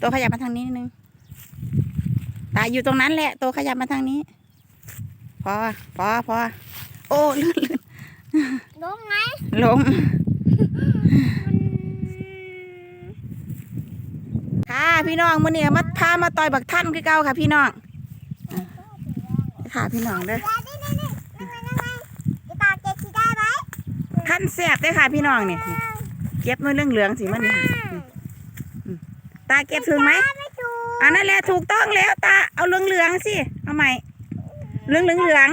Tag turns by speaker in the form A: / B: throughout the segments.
A: ตัวขยับมาทางนี้นิดนึงตาอยู่ตรงนั้นแหละ ตัวขยับมาทางนี้ พอ พอ พอ โอ้ลื่นลื่น
B: รู้ไหม
A: ล้มค่ะพี่น้องมื้อนี้ก็มาพามาต่อยบักท่านคือเก่าค่ะ พี่น้องอะค่ะพี่น้องเด้อ
B: แล้วนี่นี่นี่ยังไงยังไงจะตาเกชีได้ไหม
A: ท่านแซ่บเด้อค่ะ พี่น้องนี่เก็บมือเรื่องเหลืองๆสิมันนี่ ตาเก็บถึงไหม
B: ไม่ถูก
A: อันนั้นแหละถูกต้องแล้วตาเอาเหลืองเหลืองๆสิเอาใหม่เหลืองเหลืองเหลือง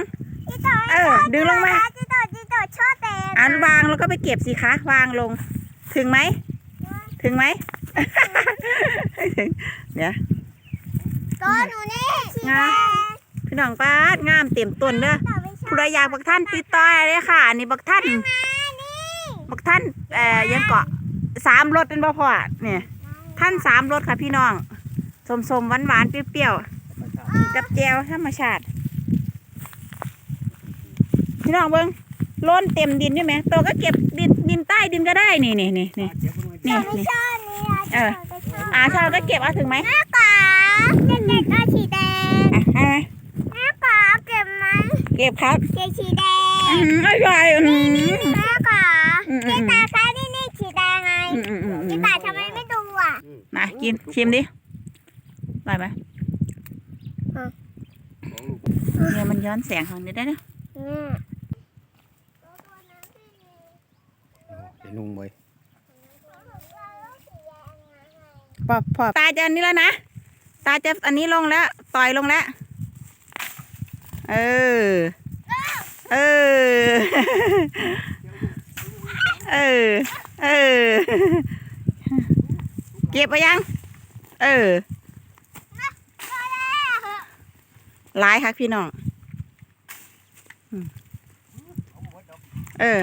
B: จีโต
A: เออดึงลงมา
B: จีโตจีโตชอบแต่
A: ๆอันวางแล้วก็ไปเก็บสิคะ วางลง ถึงไหมถึงไหมถึงเดี๋ยว
B: ตัวหนูนี่สีแดง
A: พี่น้องป้าดงามเต็มต้นเด้อ
B: แต่ไม่ใช่
A: ผู้ใดอยากบักท่านติดต่อเลยค่ะอันนี้บักท่าน
B: นี่
A: บักท่านเอ่อยังเกาะสามรสเป็นบ่พอเนี่ย ท่านสามรสค่ะพี่น้องสมสมหวานหวานๆเปรี้ยวๆกับแจวธรรมชาติ พี่น้องเบิ้งโล้นเต็มดินใช่ไหมตัวก็เก็บดินดินใต้ดินก็ได้นี่นี่นี่นี่นี่
B: แต่ไม่
A: นี่
B: ชอบนี่อะ
A: เออ
B: แต่ชอบ
A: อ่าชาวก็เก็บเอาถึงไหม
B: แม่ป๋าเด็กๆก็สีแดง
A: อะให้ไหม
B: แม่ป๋าเก็บไหม
A: เก็บครับ
B: เก็บสีแด
A: อื
B: ง
A: มอร่อยอืม กินชิมดิอร่อยไหมเนี่ยมันย้อนแสงของนี้ได้เนอะ
B: อืม
C: ไอ้นุ่งไว้
A: พอพอตาจะอันนี้แล้วนะ ตาจะอันนี้ลงแล้ว ต่อยลงแล้ว เออ เออ เออ เออ เก็บไปยัง เออหลายค่ะพี่น้องเออ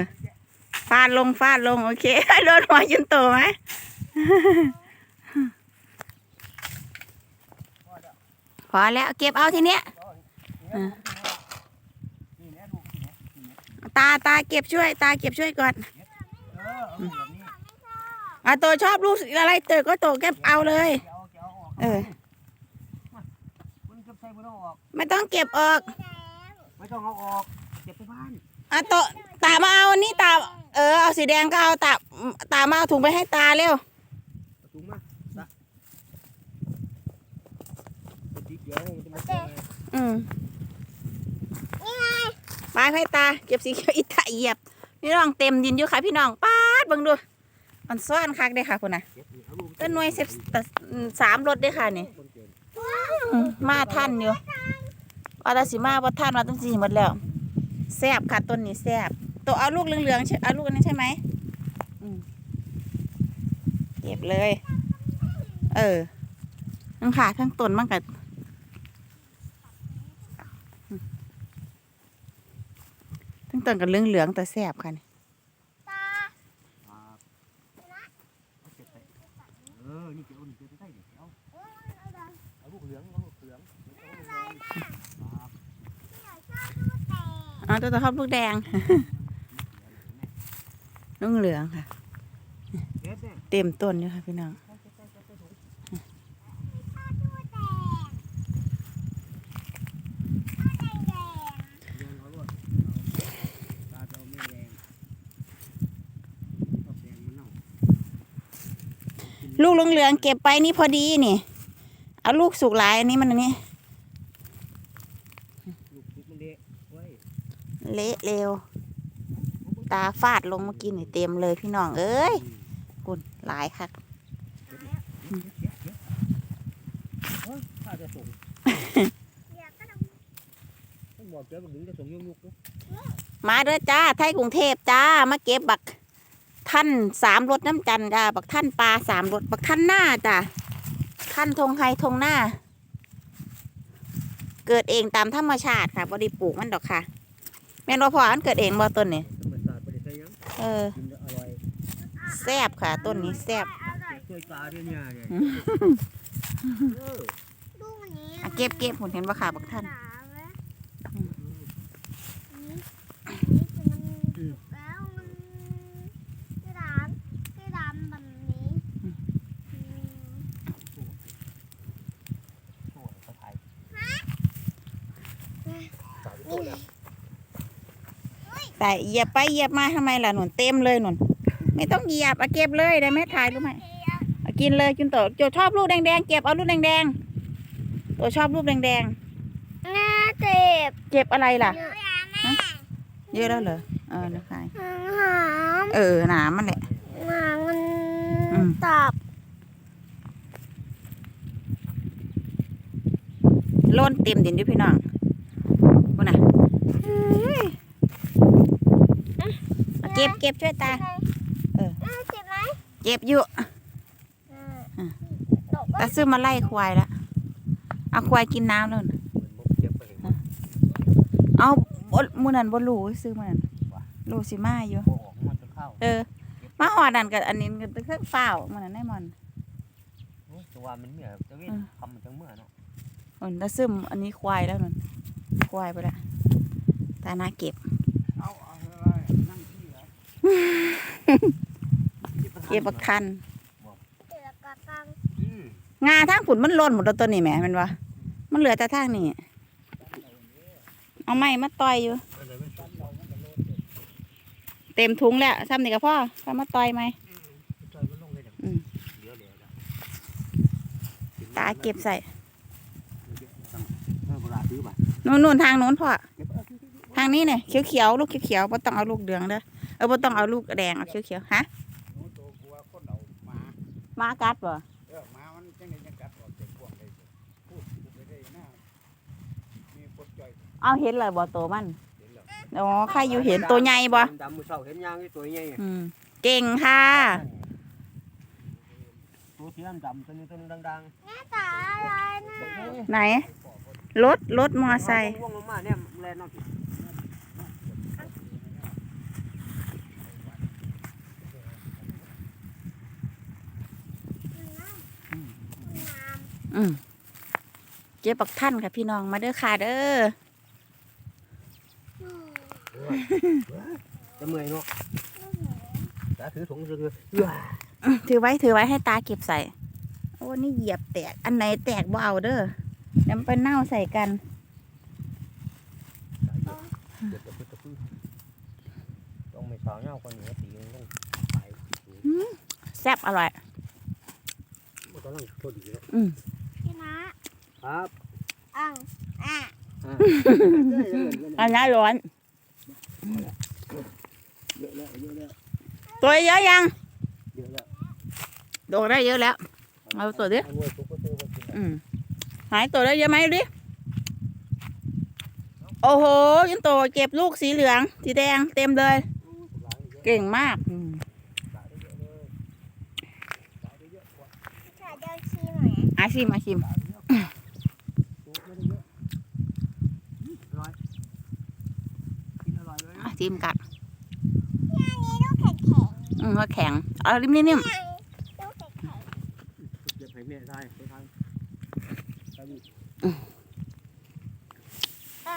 A: ฟาดลงฟาดลง โอเคโดนหัวยุนโตไหมพอแล้วเก็บเอาทีเนี้ยตาตาเก็บช่วย ตาเก็บช่วยก่อนอะโตชอบลูกอะไรเตอก็โตเก็บเอาเลย เออ
C: มันจะใส่ไม่ต้องออก
A: ไม่ต้องเก็บออก
C: ไม่ต้องเอาออก เก็บไปบ้าน
A: อะโตตามาเอาอันนี้ตา เออ เอาสีแดงก็เอาตา ตามาเอาถุงไปให้ตาเร็ว
C: เอาถุงมาสะติดเดี๋ยวมันจะมาแก้
A: อืมไปให้ตา เก็บสีเขียวอีตาเหยียบ พี่น้องเต็มดินอยู่ค่ะพี่น้องป้าดเบังดู มันซ่อนคักเด้อค่ะคุณน่ะ
C: เก็บ นี่เอาลูก
A: ต้นหน่วยสิบสามรถเด้อค่ะนี่
C: มันเกิน
A: อืมมาท่านอยู่ว่าแตาสิมาว่าท่านมาตั้งสี่หมดแล้วแซ่บค่ะต้นนี้แซ่บตัวเอาลูกเหลืองๆใช่เอาลูกอันนั้นใช่ไหมอืมเก็บเลย เออทั้งขาทั้งต้นมันกับทั้งต้นกับเหลืองๆแต่แซ่บค่ะนี่
B: ตา
C: ครับเอาเก็บไปเออ นี่เก็บเอานี่เก็บไปได้เดี๋ยวเอาเอาลูกเหลืองเอาลูกเหลืองเอาลูกแดงครับ
A: เอาตัวตะครอบลูกแดงลูกเหลืองค่ะ
C: เต็
A: มต้นอยู่ค่ะพี่น้อง
C: ลูกเอาไม่แดงเห
A: ลืองเก็บไปนี่พอดีนี่ เอาลูกสุกหลายอันนี้มันอันนี้
C: ลูกติดมันเละไว้
A: เละเร็ว ตาฟาดลงเมื่อกี้นี่เต็มเลยพี่น้องเอ้ยกุนหลายค่ะ
C: เฮ้ยข้าจะส่งต้องบอกเจ้าถึงจะส่งยกยุกนะ
A: มาเด้อจ้า ไทยกรุงเทพจ้า มาเก็บบักท่านสามรถน้ำจันจ้า บักท่านปลาสามรถบักท่านหน้าจ้าท่านทงไฮทงหน้า เกิดเองตามธรรมชาติค่ะบริปลูกมันดอกค่ะ แม่นว่าพ่ออันเกิดเองบ่ต้นนี่เออ
C: กินแซ
A: บค่ะ ต้นนี้แซบ
C: ช่วยตาด้วยเนี่ยเนว่าขา
B: บางท่านนี้
A: อะเก็บเก็บผมเห็นว่าขาบักท่าน
B: สาธุแล้ นี้
A: แต่เหยียบไปเหยียบมาทำไมล่ะหนุนเต็มเลยหนุนไม่ต้องเหยียบเอาเก็บเลยได้ไหมถ่ายรู้ไหมเอากินเลยกินโตโจชอบลูกแดงๆเก็บเอาลูกแดงๆตัวชอบลูกแดง
B: น่าเจ็บ
A: ๆเก็บอะไรล่ะ
B: เยอะแม่
A: เยอะแล้วเหรอเออนะคาย
B: หอม
A: เออหนามันแหละ
B: หมามัน
A: อืม
B: ตับ
A: โล้นเต็มดินอยู่พี่น้องพูดน่ะ เอาเก็บเก็บช่วยตา เออ
B: น่าเจ็บไหม
A: เก็บอยู่
B: อ่า
A: ตาซื้อมาไล่ควายละเอาควายกินน้ำแล้วน่ะ
C: เจ็บไปเห็นบ่
A: เอาบ่มือนั้นบ่รู้ซื้อมานั่นรู้สิมาอยู่
C: ออกมันจะเข้า
A: เออ มาหอดนั่นกับอันนี้ก็ตึกเครื่องเปล่ามันนั้นได้มัน
C: โอ้ยตัวมันเมื่อจะเว้นคำมันจังเมื่อเนาะ
A: อันตาซึมอันนี้ควายแล้วนั่นควายไปละตาหน้าเก็บ
C: เอาเอาอะไรนั่งที่ เหรอ
A: เก็บบักทัน
B: เจ็บกระตัง
C: อืม
A: งาทางผุนมันหล่นหมดแล้วตัวนี้แหมแมันวะมันเหลือแต่ทางนี้เอาไม้มาต่อยอยู่
C: อะไรไม่ตันเรามันก็โลด
A: เต็มถุงแล้วซ้ำนี่กับพ่อซ้ำมาต่อยไหม
C: จอยมันลงเลยเดี๋ยว
A: อืม
C: เดี๋ยวเดี๋ยว
A: ตาเก็บใส่
C: เออเวลาซื้อมา
A: นู่นนู่นทางนู้นพ่อ
C: เก็บเอา
A: ทางนี้เนี่ยเขียวเขียวๆลูกเขียวเขียวๆบ่ต้องเอาลูกเหลืองเด้อ เออบ่ต้องเอาลูกแดงเอาเขียวเขียวๆฮะ
D: หนูตัวกลัวคนเอาหมา
A: มากัดบ่
D: เออหมามันจังได๋ยังกัดออกจากพวกเลยพูดพูดไปได้หน้ามีปดจ่อย
A: เอาเห็นเลยบ่โตวมัน
D: เห็นแล้ว
A: อ๋อใครอยู่เห็นตัวใหญ่บ่
C: ดำมือเสาเห็นยางที่ตัวใหญ่
A: อืมเก่งค่ะ
C: ตัวสีดำดำตัวนี้ตัวนึงดัง
B: หน้าตาอะไรนะ
C: ๆ
A: ไหนรถรถมอไซค์
C: ว่องลงมาเนี่ยแลนเอา
A: อืมเจ็บปักท่านค่ะพี่น้องมาเด้อค่ะเด้อ
C: จะเมื่อยเนาะตาถือถุงถือ
A: อืมถือไว้ถือไว้ให้ตาเก็บใส่ โอ้นี่เหยียบแตก อันไหนแตกบ่เอาเด้อเดี๋ยวไปเน่าใส่กัน
C: ต้องไม่สาวเงาคนเหนือตีนต้องไป
A: แซ่บอร่อย
C: อยู่แล้ว
B: พี่นะ ครับอ่างอะ
A: อันนี้ร้อน
C: เยอะแล้วเยอะแล้ว
A: ตัวเยอะยัง
C: เยอะแล้ว
A: โดนได้เยอะแล้ว เอาตัวดิ
C: เอาไว้ตุ๊กตาไว้กิน
A: อืมหายตัวได้เยอะไหมดูดิ โอ้โหยันโตเก็บลูกสีเหลือง สีแดงเต็มเลย
C: หลายเยอะ
A: เก่งมากอืม
C: หลายเยอะเลยหลายเยอะกว่า
B: ขาเดินชีหน่อย
A: อาชิมอาชิม
C: หลายเยอะกว่าตุ๊กไม่ได้เยอะอร่อยกิ นอร่อยเลย
A: อาชิมกัด
B: อันนี้ลูกแข็งแข็ง
A: อืมก็แข็งเอาริมนิ่ม
B: ลูกแข็งแข็ง
C: เก็บให้แม่ได้ไปทานไปดิ
B: เอ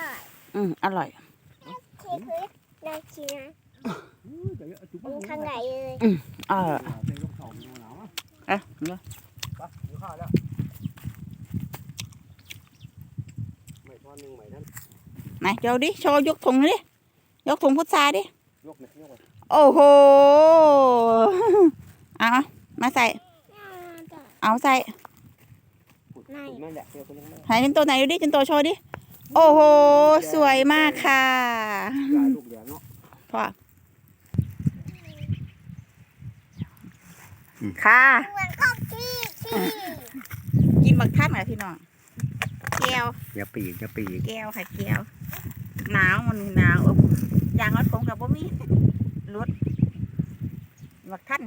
B: อ
A: ๆอืมอร่อย
B: เค้กคือเดินชีนะ
C: อื้อเดี๋ยวเอาตุ๊ก
B: มันทางไหนเลย
A: เออ
C: ใส่ลูกสองดูหนาวอะ
A: เอ๊ะเดี๋ยว
C: ไปกินข้าวแล้วไม่ทอดหนึ่งใหม่ท่าน
A: ไหนเดี๋ยวดิโชว์ยกถุงดิ ยกถุงพุทราดิ
C: ยกเลยยกเลย
A: โอ้โห เอามาใส่ เอาใส่
C: ขุดขุดนั่นแหละเดี๋ยวคนนึงนั่น
A: ไหนเป็นตัวไหนดูดิเป็นตัวโชว์ดิ โอ้โห สวยมากค่ะ
C: ยายลูกเหลืองเนาะ
A: พ่อ ค่ะ
B: เหมือนข้าวขี้ขี้
A: กินบักท่านค่ะพี่น้องแก้ว
C: อย่าปีกอย่าปีก
A: แก้วค่ะแก้วหนาวมันหนาวอบ ยางรถผมกับบ่มีรถบักท่าน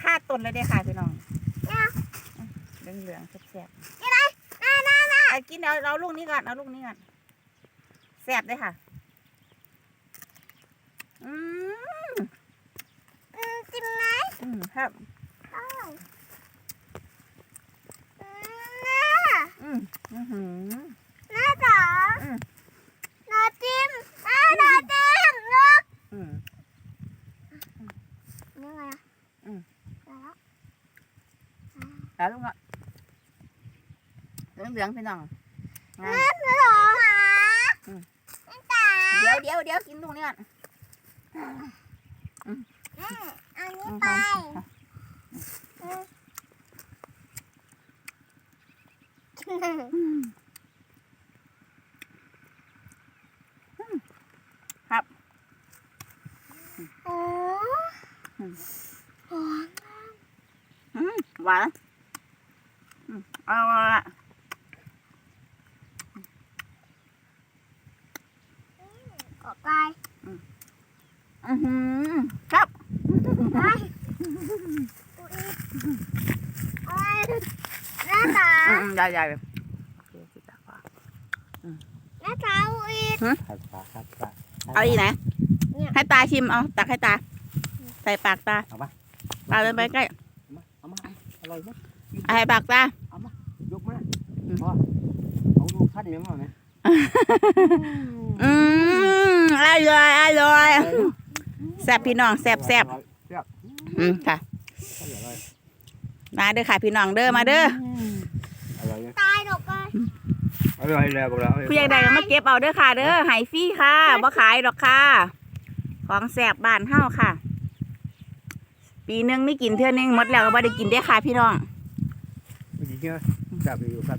A: ค่าต้นเลยเด้อค่ะพี่น้องเหลืองเหลืองๆแซ่บๆเอากินเอาเอาลูกนี้ก่อนเอาลูกนี้ก่อนแซ่บเลยค่ะ อืม
B: อืมจิ้มไหม
A: อืมครับ
B: อ้าวอืมน่า
A: อืมอือหือ
B: น่าจ๋า
A: อืม
B: น่าจิ้มน่าน่าจิ้มลูก
A: อืม
B: นี่ไงอะ
A: อืม
B: แล้ว
A: แล้วลูกอะ เหลืองเหลืองๆพี่น้องอะ
B: ไม่หรอหาไม่ตา
A: เดี๋ยวเดี๋ยวเดี๋ยวกินตรงนี้ก่อน
B: แม่เอานี้ไปโอ้
A: อืมหวานอืมเอาละ
B: ออกไป
A: อือหือครับ
B: ไปอะไรหน้าตา
A: อืมได้ได้เลย
B: หน้าตาอีก
C: ขัดปากขัดปาก
A: เอาอีกไหน
B: เนี่ย
A: ให้ตาชิมเอาตักให้ตา ใส่ปากตา
C: เอามา
A: ตาเดินไปใกล้
C: เอามาเอามาอร่อยไหม
A: เอาให้ปากตาย
C: กมาพ่อเอาลูกขั้นยังไง
A: อืม อร่อยอร่อยแซ่บพี่น้องแซ่บแซ่บ
C: แซ่บ
A: อืมค่ะ
C: อร่อย
A: มาเด้อค่ะพี่น้องเด้อมาเด้อ
C: อร่อย
B: ตายหรอกไป
C: อร่อยแล้วบอกแล้ว
A: ผู้ใหญ่ใดก็มาเก็บเอาเด้อค่ะ เด้อใหายฟรี่ค่ะบ่ขายดอกค่ะ ของแซ่บบ้านเฮาค่ะ ปีหนึงไม่กินเทื่อนึงหมดแล้วก็บ่ได้กินได้อค่ะพี่น้อง
C: ดีเชียวแซ่บอยู่ครับ